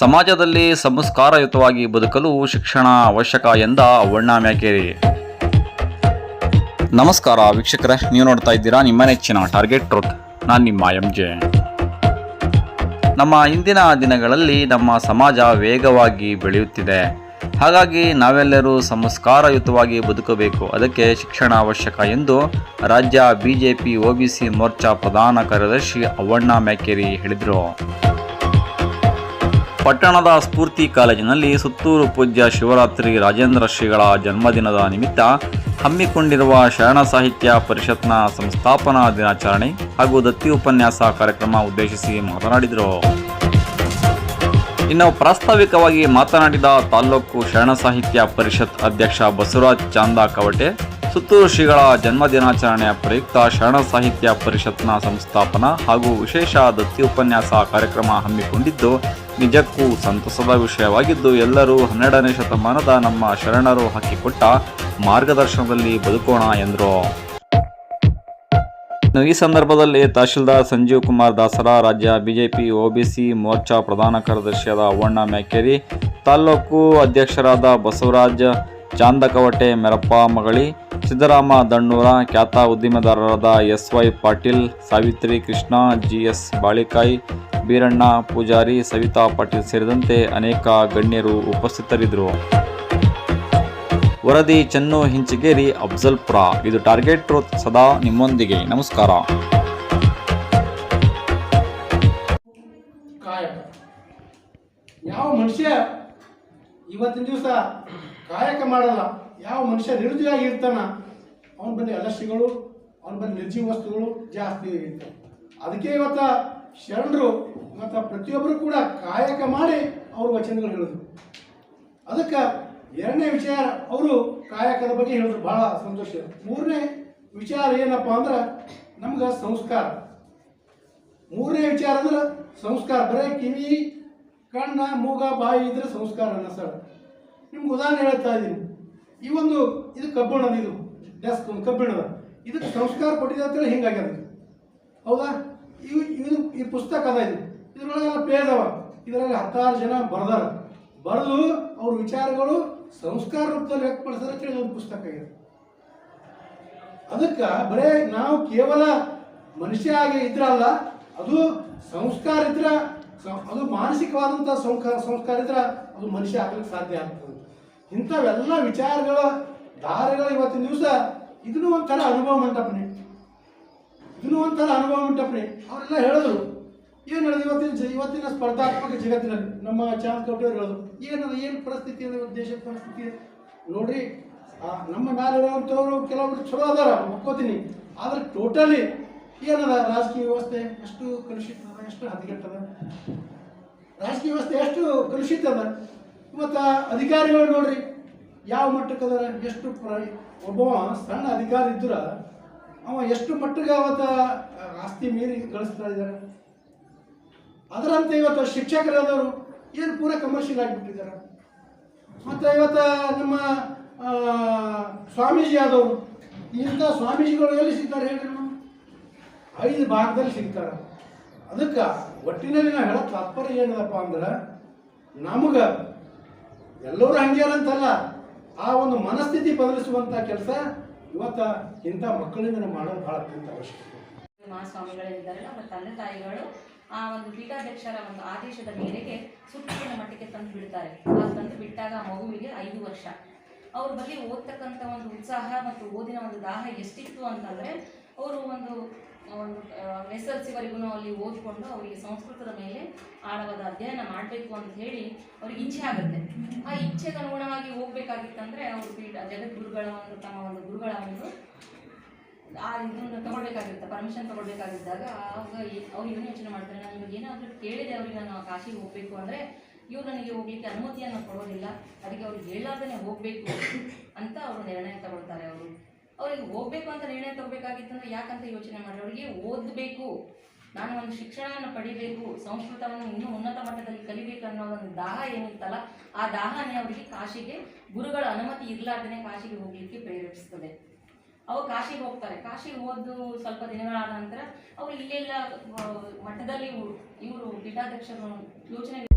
ಸಮಾಜದಲ್ಲಿ ಸಂಸ್ಕಾರಯುತವಾಗಿ ಬದುಕಲು ಶಿಕ್ಷಣ ಅವಶ್ಯಕ ಎಂದ ಅವಣ್ಣ ಮ್ಯಾಕೇರಿ. ನಮಸ್ಕಾರ ವೀಕ್ಷಕರೇ, ನೀವು ನೋಡ್ತಾ ಇದ್ದೀರಾ ನಿಮ್ಮ ನೆಚ್ಚಿನ ಟಾರ್ಗೆಟ್ ಟ್ರೂತ್ ನಾನು ನಿಮ್ಮ ಎಂ ಜೆ ನಮ್ಮ ಇಂದಿನ ದಿನಗಳಲ್ಲಿ ನಮ್ಮ ಸಮಾಜ ವೇಗವಾಗಿ ಬೆಳೆಯುತ್ತಿದೆ. ಹಾಗಾಗಿ ನಾವೆಲ್ಲರೂ ಸಂಸ್ಕಾರಯುತವಾಗಿ ಬದುಕಬೇಕು. ಅದಕ್ಕೆ ಶಿಕ್ಷಣ ಅವಶ್ಯಕ ಎಂದು ರಾಜ್ಯ ಬಿಜೆಪಿ ಸಿ ಮೋರ್ಚಾ ಪ್ರಧಾನ ಕಾರ್ಯದರ್ಶಿ ಅವಣ್ಣ ಮ್ಯಾಕೇರಿ ಹೇಳಿದರು. ಪಟ್ಟಣದ ಸ್ಫೂರ್ತಿ ಕಾಲೇಜಿನಲ್ಲಿ ಸುತ್ತೂರು ಪೂಜ್ಯ ಶಿವರಾತ್ರಿ ರಾಜೇಂದ್ರ ಶ್ರೀಗಳ ಜನ್ಮದಿನದ ನಿಮಿತ್ತ ಹಮ್ಮಿಕೊಂಡಿರುವ ಶರಣ ಸಾಹಿತ್ಯ ಪರಿಷತ್ನ ಸಂಸ್ಥಾಪನಾ ದಿನಾಚರಣೆ ಹಾಗೂ ದತ್ತಿ ಉಪನ್ಯಾಸ ಕಾರ್ಯಕ್ರಮ ಉದ್ದೇಶಿಸಿ ಮಾತನಾಡಿದರು. ಇನ್ನು ಪ್ರಾಸ್ತಾವಿಕವಾಗಿ ಮಾತನಾಡಿದ ತಾಲ್ಲೂಕು ಶರಣ ಸಾಹಿತ್ಯ ಪರಿಷತ್ ಅಧ್ಯಕ್ಷ ಬಸವರಾಜ್ ಚಾಂದ ಕವಟೆ ಸುತ್ತೂರು ಶ್ರೀಗಳ ಜನ್ಮ ದಿನಾಚರಣೆಯ ಪ್ರಯುಕ್ತ ಶರಣ ಸಾಹಿತ್ಯ ಪರಿಷತ್ನ ಸಂಸ್ಥಾಪನಾ ಹಾಗೂ ವಿಶೇಷ ದತ್ತಿ ಉಪನ್ಯಾಸ ಕಾರ್ಯಕ್ರಮ ಹಮ್ಮಿಕೊಂಡಿದ್ದು, ನಿಜಕ್ಕೂ ಸಂತಸದ ವಿಷಯವಾಗಿದ್ದು, ಎಲ್ಲರೂ ಹನ್ನೆರಡನೇ ಶತಮಾನದ ನಮ್ಮ ಶರಣರು ಹಾಕಿಕೊಟ್ಟ ಮಾರ್ಗದರ್ಶನದಲ್ಲಿ ಬದುಕೋಣ ಎಂದರು. ಈ ಸಂದರ್ಭದಲ್ಲಿ ತಹಶೀಲ್ದಾರ್ ಸಂಜೀವ್ ಕುಮಾರ್ ದಾಸರ, ರಾಜ್ಯ ಬಿಜೆಪಿ ಒಬಿಸಿ ಮೋರ್ಚಾ ಪ್ರಧಾನ ಕಾರ್ಯದರ್ಶಿಯಾದ ಅವಣ್ಣ ಮ್ಯಾಕೇರಿ, ತಾಲ್ಲೂಕು ಅಧ್ಯಕ್ಷರಾದ ಬಸವರಾಜ್ ಚಾಂದಕವಟೆ ಮೆರಪ್ಪ ಮಗಳಿ ಸಿದ್ದರಾಮ ದಣ್ಣೂರ, ಖ್ಯಾತ ಉದ್ದಿಮೆದಾರರಾದ S Y Patil, Savitri Krishna, GS Balikai, Biranna Pujari, Savita Patil ಸೇರಿದಂತೆ ಅನೇಕ ಗಣ್ಯರು ಉಪಸ್ಥಿತರಿದ್ದರು. ವರದಿ ಚೆನ್ನು ಹಿಂಚಿಗೇರಿ ಅಫ್ಜಲ್ಪುರ. ಇದು ಟಾರ್ಗೆಟ್ ರೋತ್ ಸದಾ ನಿಮ್ಮೊಂದಿಗೆ. ನಮಸ್ಕಾರ. ಯಾವ ಮನುಷ್ಯ ಇವತ್ತಿನ ದಿವಸ ಕಾಯಕ ಮಾಡಲ್ಲ? ಯಾವ ಮನುಷ್ಯ ನಿರುದ್ಯೋಗಿ ಇರ್ತಾನ? ಅವನ ಬಳಿ ಅಲಸ್ಯಗಳು ಅವನ ಬಳಿ ನಿರ್ಜೀವ ವಸ್ತುಗಳು ಜಾಸ್ತಿ ಇರ್ತವೆ ಅದಕ್ಕೆ ಇವತ್ತ ಶರಣರು ಇವತ್ತ ಪ್ರತಿಯೊಬ್ಬರು ಕೂಡ ಕಾಯಕ ಮಾಡಿ ಅವ್ರ ವಚನಗಳು ಹೇಳಿದ್ರು ಅದಕ್ಕೆ ಎರಡನೇ ವಿಚಾರ, ಅವರು ಕಾಯಕದ ಬಗ್ಗೆ ಹೇಳಿದ್ರು ಬಹಳ ಸಂತೋಷ. ಮೂರನೇ ವಿಚಾರ ಏನಪ್ಪ ಅಂದ್ರೆ ನಮ್ಗೆ ಸಂಸ್ಕಾರ. ಮೂರನೇ ವಿಚಾರ ಅಂದ್ರೆ ಸಂಸ್ಕಾರ. ಬರೇ ಕಿವಿ, ಕಣ್ಣ, ಮೂಗ, ಬಾಯಿ ಇದ್ರೆ ಸಂಸ್ಕಾರ ಅನ್ನ ಸರ್. ನಿಮ್ಗೆ ಉದಾಹರಣೆ ಹೇಳ್ತಾ ಇದ್ದೀನಿ. ಈ ಒಂದು ಇದು ಕಬ್ಬಿಣದ ಇದು ಡೆಸ್ಕ್ ಒಂದು ಕಬ್ಬಿಣದ. ಇದಕ್ಕೆ ಸಂಸ್ಕಾರ ಕೊಟ್ಟಿದೆ ಅಂತೇಳಿ ಹಿಂಗಾಗ್ಯದ ಹೌದಾ? ಇವು ಇದು ಈ ಪುಸ್ತಕ ಅದ ಇದು. ಇದ್ರೊಳಗೆಲ್ಲ ಪೇಜ್ ಅವ. ಇದರಲ್ಲಿ ಹತ್ತಾರು ಜನ ಬರೆದಾರ. ಬರೆದು ಅವ್ರ ವಿಚಾರಗಳು ಸಂಸ್ಕಾರ ರೂಪದಲ್ಲಿ ವ್ಯಕ್ತಪಡಿಸಿದ್ರೆ ಅಂತೇಳಿ ಒಂದು ಪುಸ್ತಕ ಇದೆ. ಅದಕ್ಕೆ ಬರೇ ನಾವು ಕೇವಲ ಮನುಷ್ಯ ಆಗಿ ಇದ್ರಲ್ಲ ಅದು ಸಂಸ್ಕಾರ ಇದ್ರ ಅದು ಮಾನಸಿಕವಾದಂಥ ಸಂಸ್ಕಾರ ಸಂಸ್ಕಾರ ಇದ್ರೆ, ಅದು ಮನುಷ್ಯ ಆಗ್ಲಿಕ್ಕೆ ಸಾಧ್ಯ ಆಗ್ತದೆ. ಇಂಥವೆಲ್ಲ ವಿಚಾರಗಳ ದಾರಿಗಳು ಇವತ್ತಿನ ದಿವಸ ಇದನ್ನು ಒಂಥರ ಅನುಭವ ಮಂಟಪನೆ. ಇದನ್ನು ಒಂಥರ ಅನುಭವ ಮಂಟಪನೆ. ಅವರೆಲ್ಲ ಹೇಳಿದ್ರು, ಏನು ಹೇಳಿದ್ರು ಇವತ್ತಿನ ಇವತ್ತಿನ ಸ್ಪರ್ಧಾತ್ಮಕ ಜಗತ್ತಿನಲ್ಲಿ? ನಮ್ಮ ಚಾನ್ಸ್ ಕೌಟಿಯವ್ರು ಹೇಳಿದ್ರು, ಏನದು, ಏನು ಪರಿಸ್ಥಿತಿ ಇವತ್ತು ದೇಶದ ಪರಿಸ್ಥಿತಿ? ನೋಡ್ರಿ ನಮ್ಮ ಮೇಲೆ ಇರುವಂಥವ್ರು ಕೆಲವೊಬ್ರು ಚಲೋ ಅದಾರ ಒಪ್ಕೋತೀನಿ. ಆದ್ರೆ ಟೋಟಲಿ ಏನದ ರಾಜಕೀಯ ವ್ಯವಸ್ಥೆ ಎಷ್ಟು ಕಲುಷಿತ ಅದ ಎಷ್ಟು ಹದಗೆಟ್ಟದ ರಾಜಕೀಯ ವ್ಯವಸ್ಥೆ ಎಷ್ಟು ಕಲುಷಿತ ಇವತ್ತು ಅಧಿಕಾರಿಗಳು ನೋಡ್ರಿ, ಯಾವ ಮಟ್ಟಕ್ಕೆ ಎಷ್ಟು ಪ್ರ, ಒಬ್ಬ ಸಣ್ಣ ಅಧಿಕಾರಿ ಇದ್ರ ಅವ ಎಷ್ಟು ಮಟ್ಟಿಗೆ ಅವತ್ತ ಆಸ್ತಿ ಮೀರಿ ಗಳಿಸ್ತಾ ಇದ್ದಾರೆ ಅದರಂತೆ ಇವತ್ತು ಶಿಕ್ಷಕರಾದವರು ಏನು ಪೂರ ಕಮರ್ಷಿಯಲ್ ಆಗಿಬಿಟ್ಟಿದ್ದಾರೆ ಮತ್ತು ಇವತ್ತು ನಮ್ಮ ಸ್ವಾಮೀಜಿ ಆದವರು, ಇಂಥ ಸ್ವಾಮೀಜಿಗಳು ಎಲ್ಲಿ ಸಿಗ್ತಾರೆ ನಾವು? ಐದು ಭಾಗದಲ್ಲಿ ಸಿಗ್ತಾರೆ. ಅದಕ್ಕೆ ಒಟ್ಟಿನಲ್ಲಿ ನಾವು ಹೇಳೋ ತಾತ್ಪರ್ಯ ಏನದಪ್ಪ ಅಂದ್ರೆ, ನಮಗೆ ಎಲ್ಲರೂ ಹಂಗ್ಯಾರಂತಲ್ಲ ಆ ಒಂದು ಮನಸ್ಥಿತಿ ಬದಲಿಸುವಂತ ಕೆಲಸ ಇವತ್ತ ಇಂಥ ಮಕ್ಕಳಿಂದ ನಾವು ಮಾಡೋದು ಬಹಳ ಅತ್ಯಂತ ಅವಶ್ಯಕತೆ ಮಹಾಸ್ವಾಮಿಗಳಿದ್ದಾರೆ. ನಮ್ಮ ತಂದೆ ತಾಯಿಗಳು ಆ ಒಂದು ಪೀಠಾಧ್ಯಕ್ಷರ ಒಂದು ಆದೇಶದ ಮೇರೆಗೆ ಸುತ್ತಿನ ಮಟ್ಟಕ್ಕೆ ತಂದು ಬಿಡ್ತಾರೆ. ಆ ತಂದು ಬಿಟ್ಟಾಗ ಮಗುವಿಗೆ ಐದು ವರ್ಷ. ಅವ್ರ ಬಗ್ಗೆ ಓದ್ತಕ್ಕಂಥ ಒಂದು ಉತ್ಸಾಹ ಮತ್ತು ಓದಿನ ಒಂದು ದಾಹ ಎಷ್ಟಿತ್ತು ಅಂತಂದರೆ, ಅವರು ಒಂದು ಒಂದು ಎಸ್ ಎಲ್ ಸಿವರೆಗೂ ಅಲ್ಲಿ ಓದಿಕೊಂಡು ಅವರಿಗೆ ಸಂಸ್ಕೃತದ ಮೇಲೆ ಆಳವಾದ ಅಧ್ಯಯನ ಮಾಡಬೇಕು ಅಂತ ಹೇಳಿ ಅವ್ರಿಗೆ ಇಚ್ಛೆ ಆಗುತ್ತೆ. ಆ ಇಚ್ಛೆಗೆ ಅನುಗುಣವಾಗಿ ಹೋಗ್ಬೇಕಾಗಿತ್ತಂದ್ರೆ ಅವರು ಪೀಠ ಜಗದ್ಗುರುಗಳ ಒಂದು, ತಮ್ಮ ಒಂದು ಗುರುಗಳ ಒಂದು, ಆ ಇದನ್ನು ತಗೊಳ್ಬೇಕಾಗಿರುತ್ತೆ ಪರ್ಮಿಷನ್ ತಗೊಳ್ಬೇಕಾಗಿದ್ದಾಗ ಆವಾಗ ಅವ್ರು ಇದನ್ನು ಯೋಚನೆ ಮಾಡ್ತಾರೆ, ನಾನು ಇವಾಗ ಏನಾದರೂ ಕೇಳಿದೆ ಅವ್ರಿಗೆ, ನಾನು ಕಾಶಿಗೆ ಹೋಗಬೇಕು ಅಂದರೆ ಇವ್ರು ನನಗೆ ಹೋಗ್ಲಿಕ್ಕೆ ಅನುಮತಿಯನ್ನು ಕೊಡೋದಿಲ್ಲ, ಅದಕ್ಕೆ ಅವ್ರಿಗೆ ಹೇಳಾರ್ದೇ ಹೋಗಬೇಕು ಅಂತ ಅವರು ನಿರ್ಣಯ ತಗೊಳ್ತಾರೆ ಅವರು. ಅವ್ರಿಗೆ ಹೋಗ್ಬೇಕು ಅಂತ ನಿರ್ಣಯ ತಗೋಬೇಕಾಗಿತ್ತಂದ್ರೆ ಯಾಕಂತ ಯೋಚನೆ ಮಾಡಿ ಅವರಿಗೆ ಓದಬೇಕು. ನಾನು ಒಂದು ಶಿಕ್ಷಣವನ್ನು ಪಡಿಬೇಕು, ಸಂಸ್ಕೃತವನ್ನು ಇನ್ನೂ ಉನ್ನತ ಮಟ್ಟದಲ್ಲಿ ಕಲಿಬೇಕು ಅನ್ನೋ ಒಂದು ದಾಹ ಏನಿತ್ತಲ್ಲ, ಆ ದಾಹನೇ ಅವರಿಗೆ ಕಾಶಿಗೆ, ಗುರುಗಳ ಅನುಮತಿ ಇರಲಾರ್ದೇ ಕಾಶಿಗೆ ಹೋಗ್ಲಿಕ್ಕೆ ಪ್ರೇರೇಪಿಸ್ತದೆ. ಅವ್ರು ಕಾಶಿಗೆ ಹೋಗ್ತಾರೆ. ಕಾಶಿಗೆ ಹೋದ್ದು ಸ್ವಲ್ಪ ದಿನಗಳಾದ ನಂತರ ಅವರು ಇಲ್ಲೆಲ್ಲ ಮಠದಲ್ಲಿ ಇವರು ಪೀಠಾಧ್ಯಕ್ಷರು ಯೋಚನೆ